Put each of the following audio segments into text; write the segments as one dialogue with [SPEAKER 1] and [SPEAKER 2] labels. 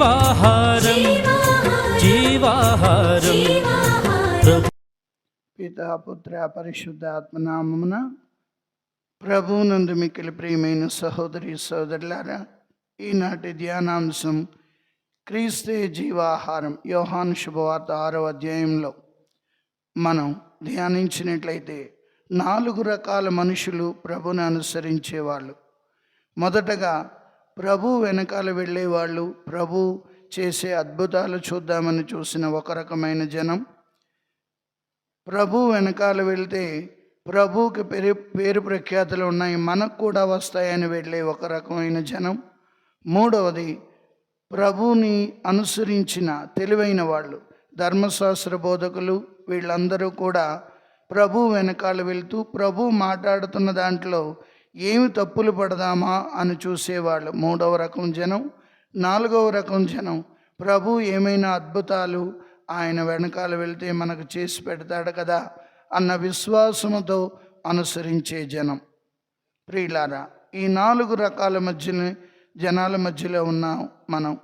[SPEAKER 1] జీవాహారం జీవాహారం.
[SPEAKER 2] పితాపుత్ర పుత్ర పరిశుద్ధ ఆత్మనామమున నందు మిక్కిలి ప్రియమైన సహోదరి సోదరులారా ఈనాటి ధ్యానాంశం క్రీస్తే జీవాహారం యోహాను శుభవార్త ఆరో అధ్యాయంలో. మనం ధ్యానించినట్లయితే నాలుగు రకాల మనుషులు ప్రభుని అనుసరించేవాళ్ళు. మొదటగా ప్రభు వెనకాల వెళ్ళేవాళ్ళు ప్రభు చేసే అద్భుతాలు చూద్దామని చూసిన ఒక రకమైన జనం. ప్రభు వెనకాల వెళ్తే ప్రభువుకి పేరు పేరు ప్రఖ్యాతులు ఉన్నాయి మనకు కూడా వస్తాయని వెళ్ళే ఒక రకమైన జనం. మూడవది ప్రభుని అనుసరించిన తెలివైన వాళ్ళు ధర్మశాస్త్ర బోధకులు వీళ్ళందరూ కూడా ప్రభు వెనకాల వెళ్తూ ప్రభు మాట్లాడుతున్న దాంట్లో ఏమి తప్పులు పడదామా అని చూసేవాళ్ళు. మూడవ రకం జనం నాలుగవ రకం జనం. ప్రభు ఏమైనా అద్భుతాలు ఆయన వెనకాల వెళ్తే మనకు చేసి పెడతాడు కదా అన్న విశ్వాసముతో అనుసరించే జనం. ప్రియులారా ఈ నాలుగు రకాల మధ్యనే జనాల మధ్యలో ఉన్నాం మనం.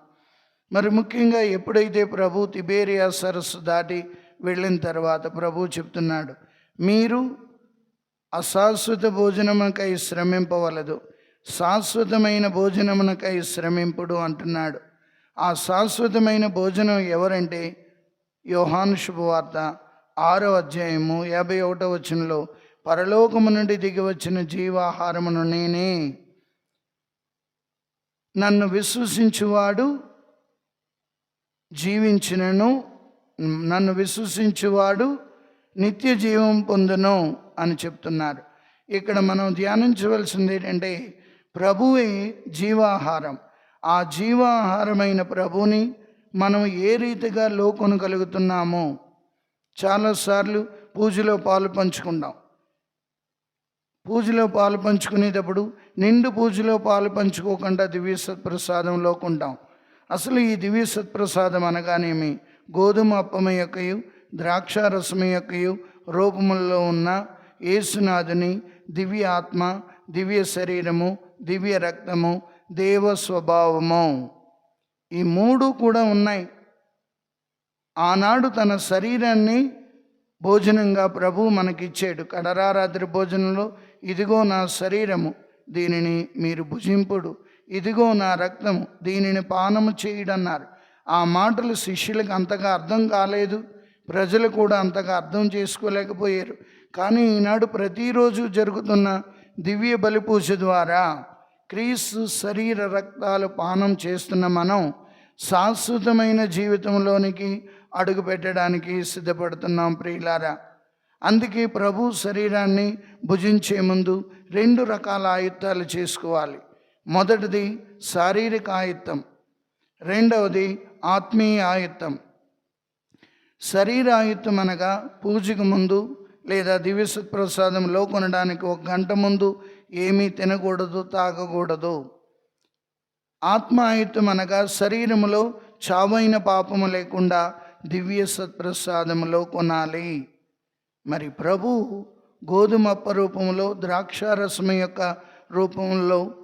[SPEAKER 2] మరి ముఖ్యంగా ఎప్పుడైతే ప్రభు తిబేరియా సరస్సు దాటి వెళ్ళిన తర్వాత ప్రభు చెప్తున్నాడు మీరు అశాశ్వత భోజనమునకై శ్రమింపవలదు. శాశ్వతమైన భోజనమునకై శ్రమింపుడు అంటున్నాడు. ఆ శాశ్వతమైన భోజనం ఎవరంటే? యోహాను శుభవార్త ఆరో అధ్యాయము యాభై ఒకటో వచనంలో పరలోకము నుండి దిగి వచ్చిన జీవాహారమును నేనే. నన్ను విశ్వసించువాడు జీవించినను నన్ను విశ్వసించువాడు నిత్య జీవం పొందును అని చెప్తున్నారు. ఇక్కడ మనం ధ్యానించవలసింది ఏంటంటే ప్రభువే జీవాహారం. ఆ జీవాహారమైన ప్రభుని మనం ఏ రీతిగా లోకొనగలుగుతున్నామో చాలాసార్లు పూజలో పాలు పంచుకుంటాం. పూజలో పాలు పంచుకునేటప్పుడు నిండు పూజలో పాలు పంచుకోకుండా దివ్య సత్ప్రసాదంలో ఉంటాం అసలు ఈ దివ్య సత్ప్రసాదం అనగానేమి? గోధుమ అప్పమ యొక్కయు ద్రాక్షారసమ యొక్కయు రూపములలో ఉన్న యేసునాథుని దివ్య ఆత్మ దివ్య శరీరము దివ్య రక్తము దేవ స్వభావము. ఈ మూడు కూడా ఉన్నాయి. ఆనాడు తన శరీరాన్ని భోజనంగా ప్రభు మనకిచ్చాడు. కడరారాత్రి భోజనంలో ఇదిగో నా శరీరము దీనిని మీరు భుజింపుడు. ఇదిగో నా రక్తము దీనిని పానము చేయడన్నారు. ఆ మాటలు శిష్యులకు అంతగా అర్థం కాలేదు. ప్రజలు కూడా అంతగా అర్థం చేసుకోలేకపోయారు. కానీ ఈనాడు ప్రతిరోజు జరుగుతున్న దివ్య బలి పూజ ద్వారా క్రీస్తు శరీర రక్తాలు పానం చేస్తున్న మనం శాశ్వతమైన జీవితంలోనికి అడుగు పెట్టడానికి సిద్ధపడుతున్నాం ప్రియులారా. అందుకే ప్రభు శరీరాన్ని భుజించే ముందు రెండు రకాల ఆయుత్తాలు చేసుకోవాలి. మొదటిది శారీరక ఆయుత్తం రెండవది ఆత్మీయ ఆయుత్తం. శరీరాయుత్తం అనగా పూజకు ముందు లేదా దివ్య ప్రసాదంలో కొనడానికి ఒక గంట ముందు ఏమీ తినకూడదు తాగకూడదు. ఆత్మాయుత్తం అనగా శరీరములో చావైన పాపము లేకుండా దివ్య సత్ప్రసాదములో కొనాలి. మరి ప్రభు గోధుమప్ప రూపంలో ద్రాక్షారసం యొక్క రూపంలో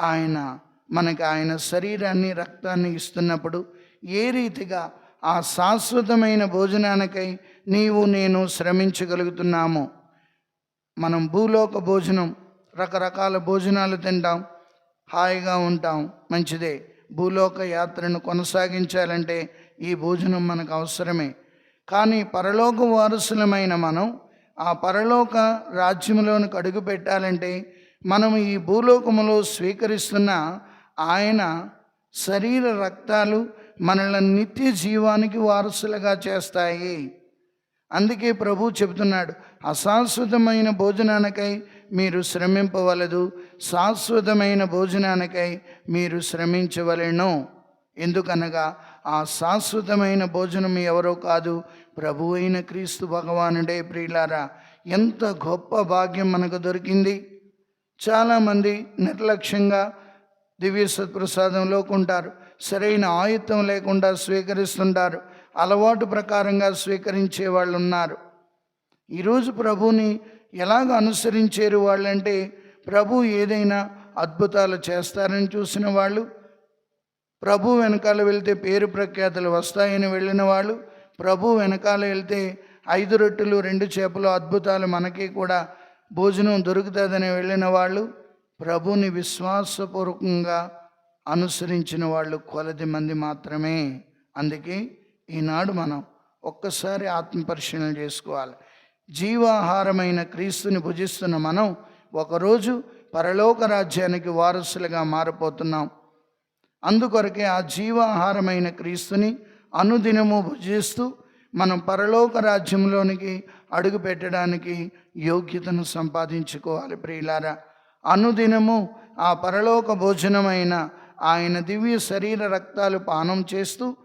[SPEAKER 2] ఆయన మనకి ఆయన శరీరాన్ని రక్తాన్ని ఇస్తున్నప్పుడు ఏ రీతిగా ఆ శాశ్వతమైన భోజనానికై నీవు నేను శ్రమించగలుగుతున్నాము. మనం భూలోక భోజనం రకరకాల భోజనాలు తింటాం హాయిగా ఉంటాం మంచిదే. భూలోక యాత్రను కొనసాగించాలంటే ఈ భోజనం మనకు అవసరమే. కానీ పరలోక వారసులమైన మనం ఆ పరలోక రాజ్యంలోనికి అడుగు పెట్టాలంటే మనం ఈ భూలోకములో స్వీకరిస్తున్న ఆయన శరీర రక్తాలు మనల్ని నిత్య జీవానికి వారసులుగా చేస్తాయి. అందుకే ప్రభు చెబుతున్నాడు అశాశ్వతమైన భోజనానికై మీరు శ్రమింపవలదు. శాశ్వతమైన భోజనానికై మీరు శ్రమించవలను. ఎందుకనగా ఆ శాశ్వతమైన భోజనం ఎవరో కాదు ప్రభు అయిన క్రీస్తు భగవానుడే ప్రియులారా. ఎంత గొప్ప భాగ్యం మనకు దొరికింది. చాలామంది నిర్లక్ష్యంగా దివ్య సత్ప్రసాదం ఉంటారు. సరైన ఆయుత్వం లేకుండా స్వీకరిస్తుంటారు. అలవాటు ప్రకారంగా స్వీకరించే వాళ్ళు ఉన్నారు ఈరోజు ప్రభుని ఎలాగ అనుసరించేరు వాళ్ళంటే ప్రభు ఏదైనా అద్భుతాలు చేస్తారని చూసిన వాళ్ళు ప్రభు వెనకాల వెళ్తే పేరు ప్రఖ్యాతులు వస్తాయని వెళ్ళిన వాళ్ళు ప్రభు వెనకాల వెళ్తే ఐదు రొట్టెలు రెండు చేపలు అద్భుతాలు మనకి కూడా భోజనం దొరుకుతుందని వెళ్ళిన వాళ్ళు ప్రభుని విశ్వాసపూర్వకంగా అనుసరించిన వాళ్ళు కొలది మంది మాత్రమే. అందుకే ఈనాడు మనం ఒక్కసారి ఆత్మపరిశీలన చేసుకోవాలి. జీవాహారమైన క్రీస్తుని భుజిస్తున్న మనం ఒకరోజు పరలోక రాజ్యానికి వారసులుగా మారిపోతున్నాం. అందుకొరకే ఆ జీవాహారమైన క్రీస్తుని అనుదినము భుజిస్తూ మనం పరలోక రాజ్యంలోనికి అడుగు పెట్టడానికి యోగ్యతను సంపాదించుకోవాలి ప్రియులారా. అనుదినము ఆ పరలోక భోజనమైన ఆయన దివ్య శరీర రక్తాలు పానం చేస్తూ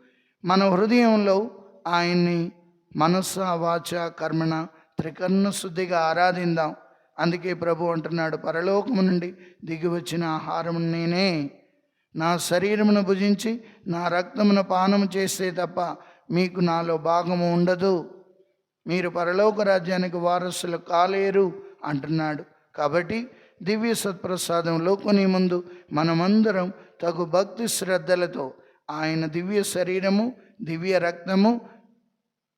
[SPEAKER 2] మన హృదయంలో ఆయన్ని మనస వాచ కర్మణ త్రికర్ణ శుద్ధిగా ఆరాధిందాం. అందుకే ప్రభు అంటున్నాడు పరలోకము నుండి దిగి వచ్చిన ఆహారం నేనే. నా శరీరమును భుజించి నా రక్తమును పానము చేస్తే తప్ప మీకు నాలో భాగము ఉండదు. మీరు పరలోక రాజ్యానికి వారసులు కాలేరు అంటున్నాడు. కాబట్టి దివ్య సత్ప్రసాదంలో కొని ముందు మనమందరం తగు భక్తి శ్రద్ధలతో ఆయన దివ్య శరీరము దివ్య రక్తము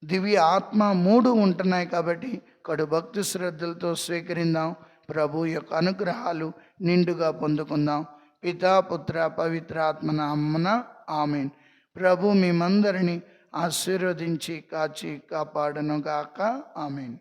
[SPEAKER 2] దివ్య ఆత్మ మూడు ఉంటున్నాయి కాబట్టి కడు భక్తి శ్రద్ధలతో స్వీకరిందాం. ప్రభు యొక్క అనుగ్రహాలు నిండుగా పొందుకుందాం. పితా పుత్ర పవిత్ర ఆత్మ నామన ఆమెన్. ప్రభు మేమందరిని ఆశీర్వదించి కాచి కాపాడను గాక. ఆమెన్.